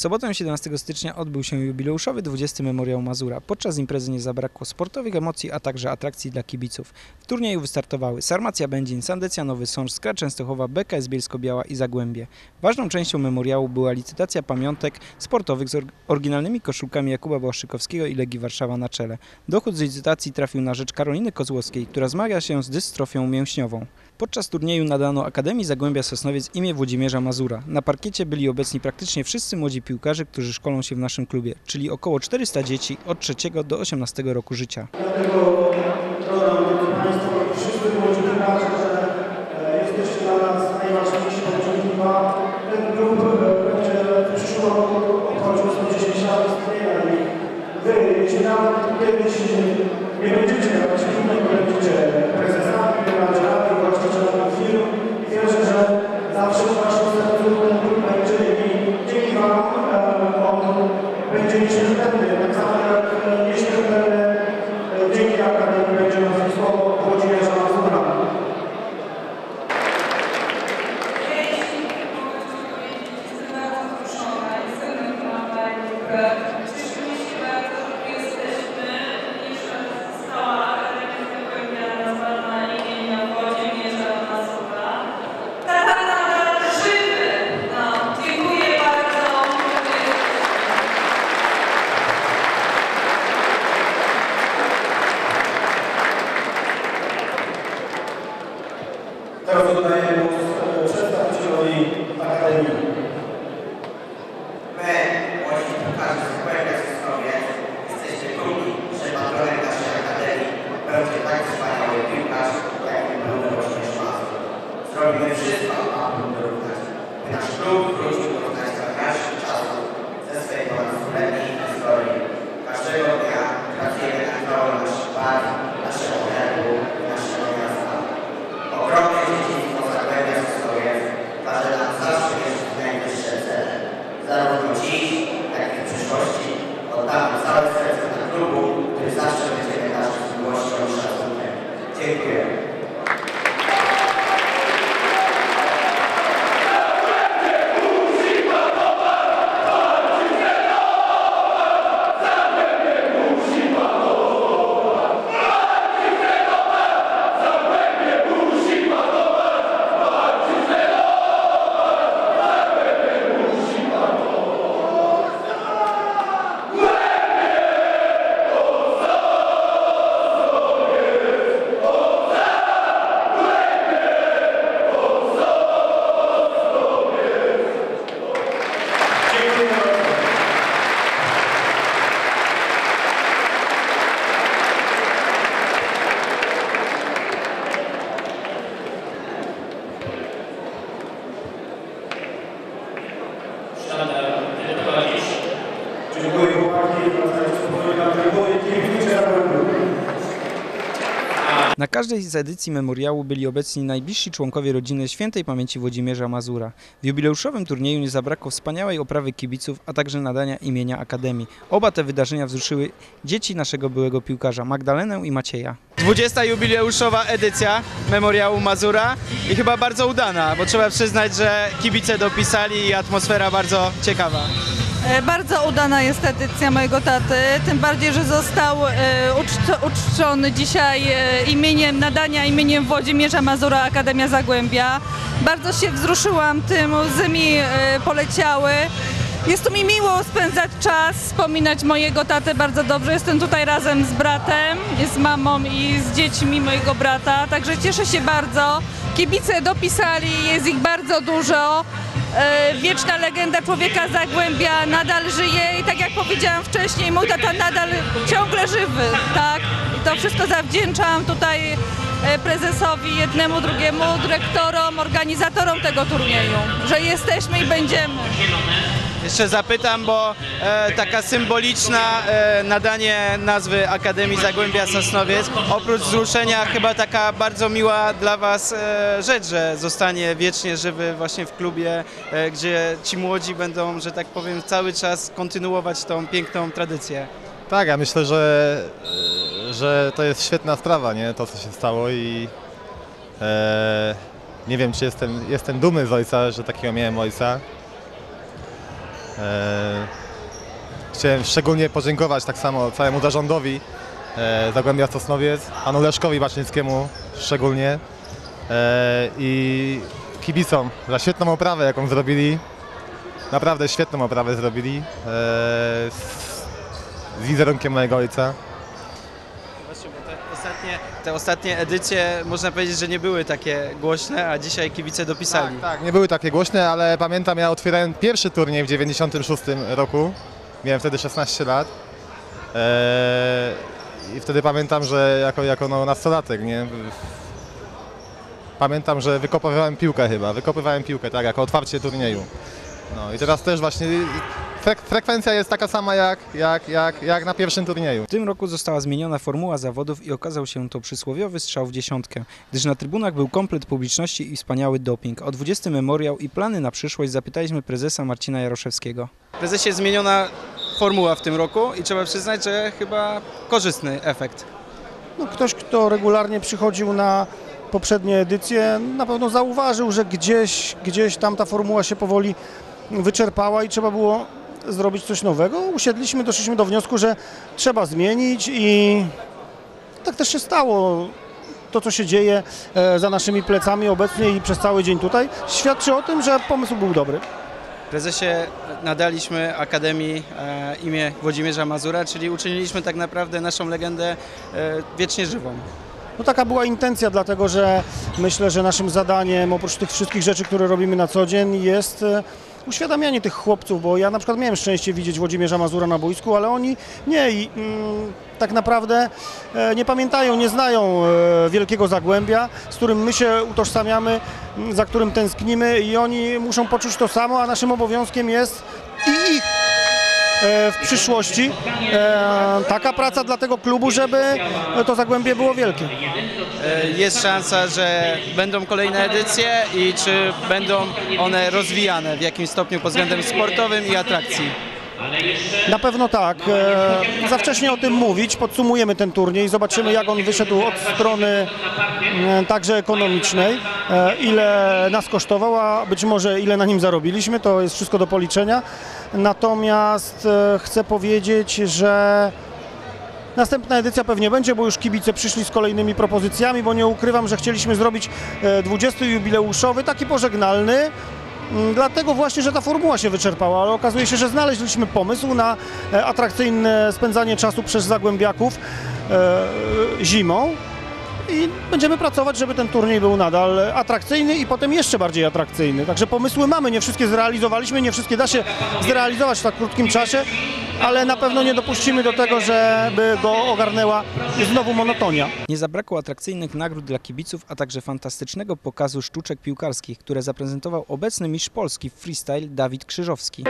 W sobotę 17 stycznia odbył się jubileuszowy 20. Memoriał Mazura. Podczas imprezy nie zabrakło sportowych emocji, a także atrakcji dla kibiców. W turnieju wystartowały Sarmacja Będzin, Sandecja Nowy Sącz, Skra Częstochowa, BKS Bielsko-Biała i Zagłębie. Ważną częścią memoriału była licytacja pamiątek sportowych z or- oryginalnymi koszulkami Jakuba Błaszczykowskiego i Legii Warszawa na czele. Dochód z licytacji trafił na rzecz Karoliny Kozłowskiej, która zmaga się z dystrofią mięśniową. Podczas turnieju nadano Akademii Zagłębia Sosnowiec imię Włodzimierza Mazura. Na parkiecie byli obecni praktycznie wszyscy młodzi piłkarze, którzy szkolą się w naszym klubie, czyli około 400 dzieci od 3 do 18 roku życia. prominește, Domnul, deci Domnul Na każdej z edycji memoriału byli obecni najbliżsi członkowie rodziny świętej pamięci Włodzimierza Mazura. W jubileuszowym turnieju nie zabrakło wspaniałej oprawy kibiców, a także nadania imienia Akademii. Oba te wydarzenia wzruszyły dzieci naszego byłego piłkarza, Magdalenę i Macieja. 20. jubileuszowa edycja memoriału Mazura i chyba bardzo udana, bo trzeba przyznać, że kibice dopisali i atmosfera bardzo ciekawa. E, Bardzo udana jest edycja mojego taty, tym bardziej, że został e, uczczo- uczczony dzisiaj e, imieniem, nadania imieniem Włodzimierza Mazura Akademia Zagłębia. Bardzo się wzruszyłam tym, łzy mi poleciały. Jest tu mi miło spędzać czas, wspominać mojego tatę bardzo dobrze. Jestem tutaj razem z bratem, z mamą i z dziećmi mojego brata, także cieszę się bardzo. Kibice dopisali, jest ich bardzo dużo. E, Wieczna legenda człowieka Zagłębia nadal żyje i tak jak powiedziałam wcześniej, mój tata nadal ciągle żywy, tak? I to wszystko zawdzięczam tutaj e, prezesowi, jednemu, drugiemu, dyrektorom, organizatorom tego turnieju, że jesteśmy i będziemy. Jeszcze zapytam, bo e, taka symboliczna e, nadanie nazwy Akademii Zagłębia Sosnowiec, oprócz wzruszenia chyba taka bardzo miła dla Was e, rzecz, że zostanie wiecznie żywy właśnie w klubie, e, gdzie ci młodzi będą, że tak powiem, cały czas kontynuować tą piękną tradycję. Tak, ja myślę, że, że to jest świetna sprawa, nie? To, co się stało i e, nie wiem, czy jestem, jestem dumny z ojca, że takiego miałem ojca. E, chciałem szczególnie podziękować tak samo całemu zarządowi e, Zagłębia Sosnowiec, panu Leszkowi Baczyńskiemu szczególnie e, i kibicom za świetną oprawę, jaką zrobili. Naprawdę świetną oprawę zrobili z wizerunkiem mojego ojca. Ostatnie, te ostatnie edycje można powiedzieć, że nie były takie głośne, a dzisiaj kibice dopisali. Tak, tak, nie były takie głośne, ale pamiętam, ja otwierałem pierwszy turniej w 96 roku. Miałem wtedy 16 lat. Eee, I wtedy pamiętam, że jako, jako no, nastolatek, nie? Pamiętam, że wykopywałem piłkę chyba, wykopywałem piłkę, tak, jako otwarcie turnieju. No i teraz też właśnie frek frekwencja jest taka sama jak, jak, jak, jak na pierwszym turnieju. W tym roku została zmieniona formuła zawodów i okazał się to przysłowiowy strzał w dziesiątkę, gdyż na trybunach był komplet publiczności i wspaniały doping. O 20 memoriał i plany na przyszłość zapytaliśmy prezesa Marcina Jaroszewskiego. Prezesie, zmieniona formuła w tym roku i trzeba przyznać, że chyba korzystny efekt. No, ktoś, kto regularnie przychodził na poprzednie edycje, na pewno zauważył, że gdzieś, gdzieś tam ta formuła się powoli wyczerpała i trzeba było zrobić coś nowego. Usiedliśmy, doszliśmy do wniosku, że trzeba zmienić i tak też się stało. To, co się dzieje e, za naszymi plecami obecnie i przez cały dzień tutaj, świadczy o tym, że pomysł był dobry. Prezesie, nadaliśmy Akademii e, imię Włodzimierza Mazura, czyli uczyniliśmy tak naprawdę naszą legendę e, wiecznie żywą. No taka była intencja, dlatego że myślę, że naszym zadaniem, oprócz tych wszystkich rzeczy, które robimy na co dzień, jest uświadamianie tych chłopców, bo ja na przykład miałem szczęście widzieć Włodzimierza Mazura na boisku, ale oni nie i mm, tak naprawdę e, nie pamiętają, nie znają e, wielkiego Zagłębia, z którym my się utożsamiamy, m, za którym tęsknimy i oni muszą poczuć to samo, a naszym obowiązkiem jest w przyszłości e, taka praca dla tego klubu, żeby to Zagłębie było wielkie. E, Jest szansa, że będą kolejne edycje i czy będą one rozwijane w jakimś stopniu pod względem sportowym i atrakcji. Na pewno tak. E, za wcześnie o tym mówić. Podsumujemy ten turniej, zobaczymy jak on wyszedł od strony e, także ekonomicznej, e, ile nas kosztował, a być może ile na nim zarobiliśmy, to jest wszystko do policzenia. Natomiast e, chcę powiedzieć, że Następna edycja pewnie będzie, bo już kibice przyszli z kolejnymi propozycjami, bo nie ukrywam, że chcieliśmy zrobić e, 20 jubileuszowy, taki pożegnalny. Mm, Dlatego właśnie, że ta formuła się wyczerpała, ale okazuje się, że znaleźliśmy pomysł na e, atrakcyjne spędzanie czasu przez zagłębiaków e, zimą i będziemy pracować, żeby ten turniej był nadal atrakcyjny i potem jeszcze bardziej atrakcyjny. Także pomysły mamy, nie wszystkie zrealizowaliśmy, nie wszystkie da się zrealizować w tak krótkim czasie, ale na pewno nie dopuścimy do tego, żeby go ogarnęła znowu monotonia. Nie zabrakło atrakcyjnych nagród dla kibiców, a także fantastycznego pokazu sztuczek piłkarskich, które zaprezentował obecny mistrz Polski w freestyle Dawid Krzyżowski.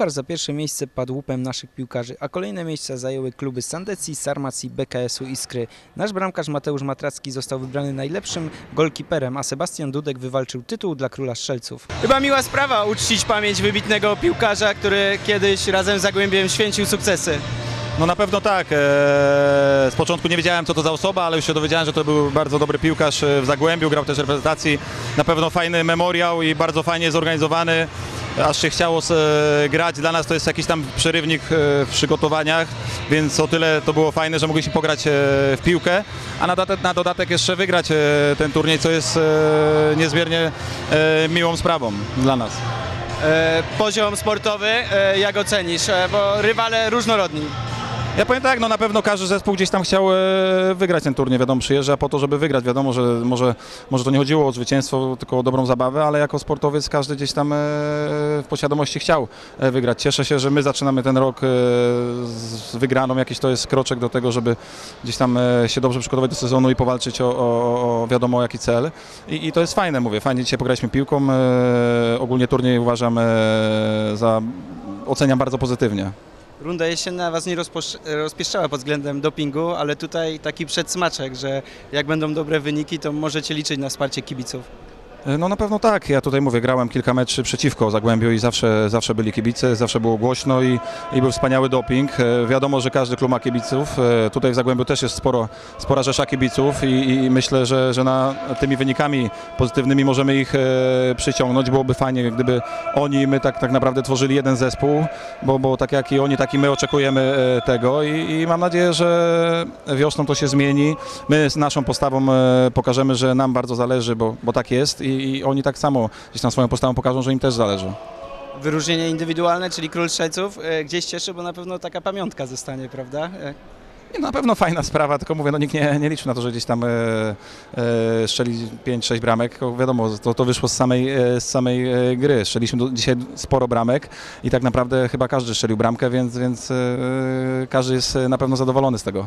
Puchar za pierwsze miejsce padł łupem naszych piłkarzy, a kolejne miejsca zajęły kluby Sandecji, Sarmacji, BKS-u i Skry. Nasz bramkarz Mateusz Matracki został wybrany najlepszym golkiperem, a Sebastian Dudek wywalczył tytuł dla króla strzelców. Chyba miła sprawa uczcić pamięć wybitnego piłkarza, który kiedyś razem z Zagłębiem święcił sukcesy. No na pewno tak. E, Z początku nie wiedziałem co to za osoba, ale już się dowiedziałem, że to był bardzo dobry piłkarz e, w Zagłębiu, grał też w reprezentacji. Na pewno fajny memoriał i bardzo fajnie zorganizowany. Aż się chciało e, grać. Dla nas to jest jakiś tam przerywnik e, w przygotowaniach, więc o tyle to było fajne, że mogliśmy pograć e, w piłkę, a na dodatek, na dodatek jeszcze wygrać ten turniej, co jest niezmiernie miłą sprawą dla nas. Poziom sportowy, jak ocenisz? Bo rywale różnorodni. Ja powiem tak, no na pewno każdy zespół gdzieś tam chciał e, wygrać ten turniej, wiadomo, przyjeżdża po to, żeby wygrać, wiadomo, że może, może to nie chodziło o zwycięstwo, tylko o dobrą zabawę, ale jako sportowiec każdy gdzieś tam e, w posiadomości chciał e, wygrać. Cieszę się, że my zaczynamy ten rok z wygraną, jakiś to jest kroczek do tego, żeby gdzieś tam się dobrze przygotować do sezonu i powalczyć o, o, o wiadomo jaki cel. I, I to jest fajne, mówię, fajnie dzisiaj pograliśmy piłką, ogólnie turniej uważam za, oceniam bardzo pozytywnie. Runda jesienna Was nie rozpieszczała pod względem dopingu, ale tutaj taki przedsmaczek, że jak będą dobre wyniki, to możecie liczyć na wsparcie kibiców. No na pewno tak. Ja tutaj mówię, grałem kilka meczy przeciwko Zagłębiu i zawsze, zawsze byli kibice, zawsze było głośno i, i był wspaniały doping. E, Wiadomo, że każdy klub ma kibiców. E, Tutaj w Zagłębiu też jest sporo, spora rzesza kibiców i, i myślę, że, że na tymi wynikami pozytywnymi możemy ich e, przyciągnąć. Byłoby fajnie, gdyby oni, my tak, tak naprawdę tworzyli jeden zespół, bo, bo tak jak i oni, tak i my oczekujemy e, tego i, i mam nadzieję, że wiosną to się zmieni. My z naszą postawą e, pokażemy, że nam bardzo zależy, bo, bo tak jest i, oni tak samo gdzieś tam swoją postawą pokażą, że im też zależy. Wyróżnienie indywidualne, czyli król strzelców, e, gdzieś cieszy, bo na pewno taka pamiątka zostanie, prawda? E, Nie, Na pewno fajna sprawa, tylko mówię, no nikt nie, nie liczy na to, że gdzieś tam e, e, strzeli 5-6 bramek. Tylko Wiadomo, to, to wyszło z samej, e, z samej e, gry. Strzeliśmy do, dzisiaj sporo bramek i tak naprawdę chyba każdy strzelił bramkę, więc, więc każdy jest na pewno zadowolony z tego.